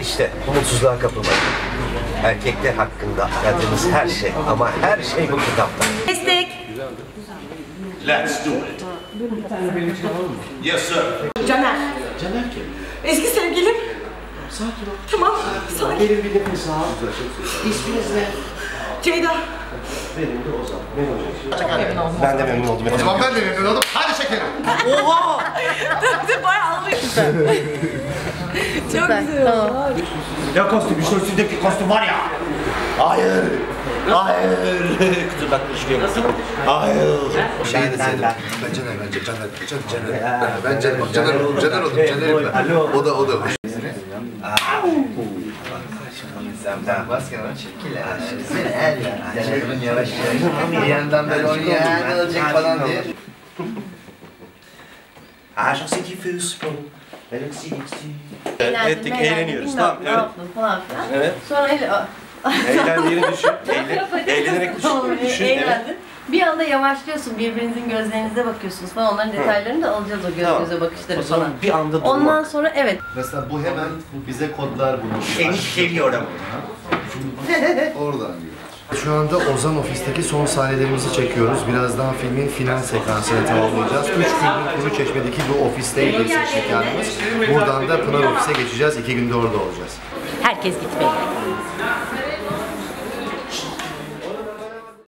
İşte umutsuzluğa kapılmayın. Erkekler hakkında aradığınız her şey ama her şey bu kitapta. Destek. Let's do it. Yes, sir. Caner. Caner kim? Eski sevgilim. Sakin ol. Tamam. Sakin. Gelin bir nefes al. İsminiz ne? Ceyda. Benim de Ozan. Memnun oldum. Ben de memnun oldum. O zaman ben de memnun oldum. Hadi Bayağı ağlıyor. Çok güzel. Tamam. Ya kostüm, şu üstündeki kostüm var ya. Hayır. Hayır. İşliyor musun? Hayır. Şey de senin. Ben Caner, bence Caner. Caner, Caner. Ben Caner, Caner, Caner oldum. Caner'im ben. O da, o da. Sen ben basken ama çekil ya. Seni el ya. Caner'in yavaş yavaş. Bir yandan böyle oynuyor. Ne olacak falan diye. Ce sport. Alexis, Alexis. Eğlendim, Ettik, eğleniyoruz. Tamam, ne evet. yaptım falan filan. Evet. Sonra öyle... Eğlendiğini düşün. Eğlen, eğlenerek Tamam, düşün. düşün. Evet. eğlendin. Bir anda yavaşlıyorsun, birbirinizin gözlerinize bakıyorsunuz falan. Onların detaylarını da alacağız o göz Tamam. göze bakışları falan. bir anda durmak. Ondan sonra evet, Mesela bu hemen bize kodlar bulur. Seni seviyorum. Oradan geliyor. Şu anda Ozan Ofis'teki son sahnelerimizi çekiyoruz. Birazdan filmin final sekansını tamamlayacağız. Üç gündür Kuru Çeşme'deki bu ofisteydi mekanımız. Buradan da Pınar Ofis'e geçeceğiz. İki günde orada olacağız. herkes gitmeli.